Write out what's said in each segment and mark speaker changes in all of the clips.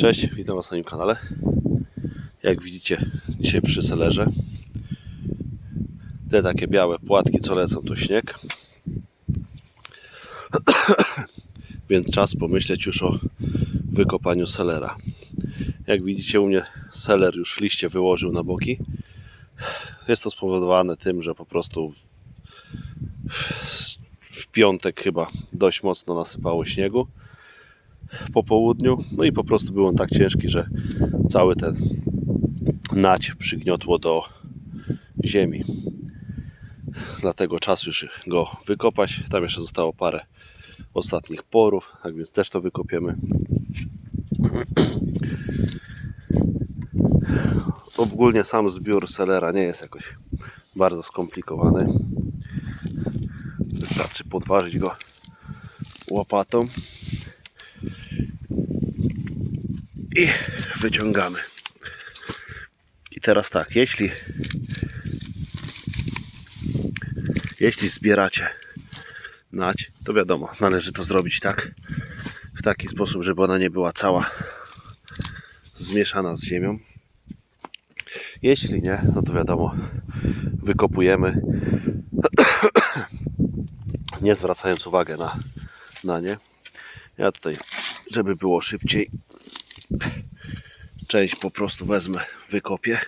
Speaker 1: Cześć, witam Was na moim kanale. Jak widzicie, dzisiaj przy selerze te takie białe płatki, co lecą, to śnieg. Więc czas pomyśleć już o wykopaniu selera. Jak widzicie, u mnie seler już liście wyłożył na boki. Jest to spowodowane tym, że po prostu w, w, piątek chyba dość mocno nasypało śniegu po południu. No i po prostu był on tak ciężki, że cały ten nać przygniotło do ziemi. Dlatego czas już go wykopać. Tam jeszcze zostało parę ostatnich porów, tak więc też to wykopiemy. Ogólnie sam zbiór selera nie jest jakoś bardzo skomplikowany. Wystarczy podważyć go łopatą i wyciągamy. I teraz tak, jeśli jeśli zbieracie nać, to wiadomo, należy to zrobić tak w taki sposób, żeby ona nie była cała zmieszana z ziemią. Jeśli nie, no to wiadomo, wykopujemy nie zwracając uwagi na, na nie. Ja tutaj, żeby było szybciej, część po prostu wezmę, wykopię.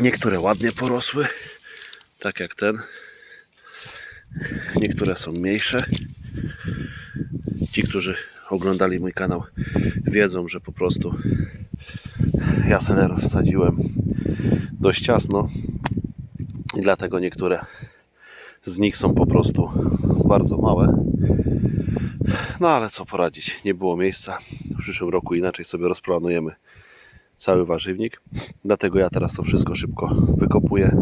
Speaker 1: Niektóre ładnie porosły, tak jak ten. Niektóre są mniejsze. Ci, którzy oglądali mój kanał, wiedzą, że po prostu ja seler wsadziłem dość ciasno i dlatego niektóre z nich są po prostu bardzo małe. No ale co poradzić, nie było miejsca. W przyszłym roku inaczej sobie rozplanujemy cały warzywnik. Dlatego ja teraz to wszystko szybko wykopuję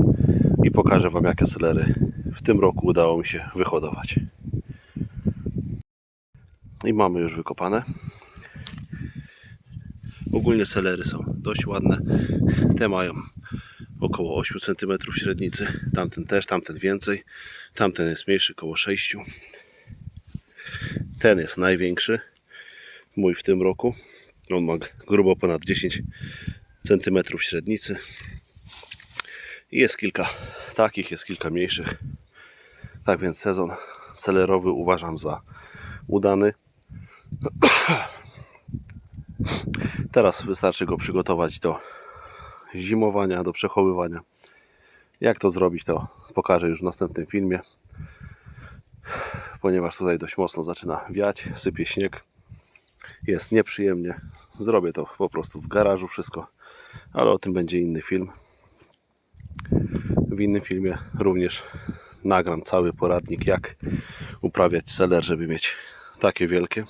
Speaker 1: i pokażę Wam, jakie selery w tym roku udało mi się wyhodować. I mamy już wykopane. Ogólnie selery są dość ładne. Te mają około 8 cm średnicy. Tamten też, tamten więcej. Tamten jest mniejszy, około 6. Ten jest największy. Mój w tym roku. On ma grubo ponad 10 cm średnicy. Jest kilka takich, jest kilka mniejszych. Tak więc sezon selerowy uważam za udany. Teraz wystarczy go przygotować do zimowania, do przechowywania. Jak to zrobić, to pokażę już w następnym filmie. Ponieważ tutaj dość mocno zaczyna wiać, sypie śnieg. Jest nieprzyjemnie. Zrobię to po prostu w garażu wszystko, ale o tym będzie inny film. W innym filmie również nagram cały poradnik, jak uprawiać seler, żeby mieć takie wielkie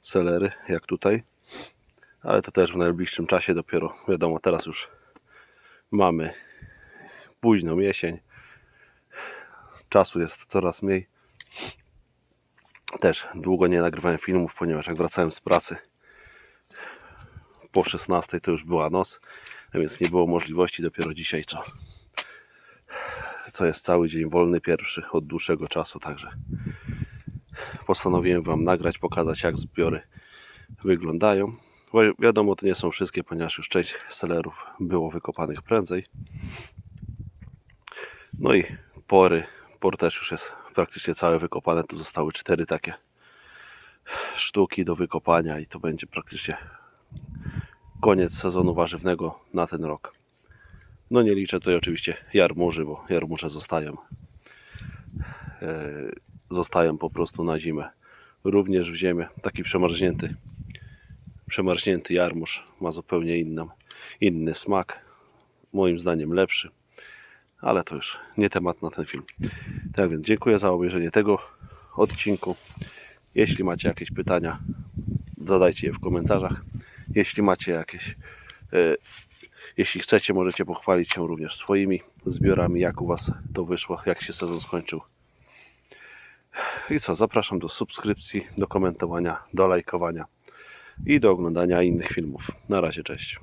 Speaker 1: selery jak tutaj ale to też w najbliższym czasie dopiero wiadomo teraz już mamy późną jesień. Czasu jest coraz mniej. Też długo nie nagrywałem filmów ponieważ jak wracałem z pracy po 16 to już była noc więc nie było możliwości. Dopiero dzisiaj co co jest cały dzień wolny pierwszy od dłuższego czasu także postanowiłem Wam nagrać, pokazać jak zbiory wyglądają. Wiadomo, to nie są wszystkie, ponieważ już część selerów było wykopanych prędzej. No i pory, por też już jest praktycznie całe wykopane. Tu zostały cztery takie sztuki do wykopania i to będzie praktycznie koniec sezonu warzywnego na ten rok. No nie liczę tutaj oczywiście jarmuży, bo jarmuże zostają e, zostają po prostu na zimę. Również w ziemię. Taki przemarznięty przemarznięty jarmuż ma zupełnie inną, inny smak. Moim zdaniem lepszy. Ale to już nie temat na ten film. Tak więc dziękuję za obejrzenie tego odcinku. Jeśli macie jakieś pytania, zadajcie je w komentarzach. Jeśli macie jakieś e, jeśli chcecie, możecie pochwalić się również swoimi zbiorami, jak u Was to wyszło, jak się sezon skończył. I co, zapraszam do subskrypcji, do komentowania, do lajkowania i do oglądania innych filmów. Na razie, cześć.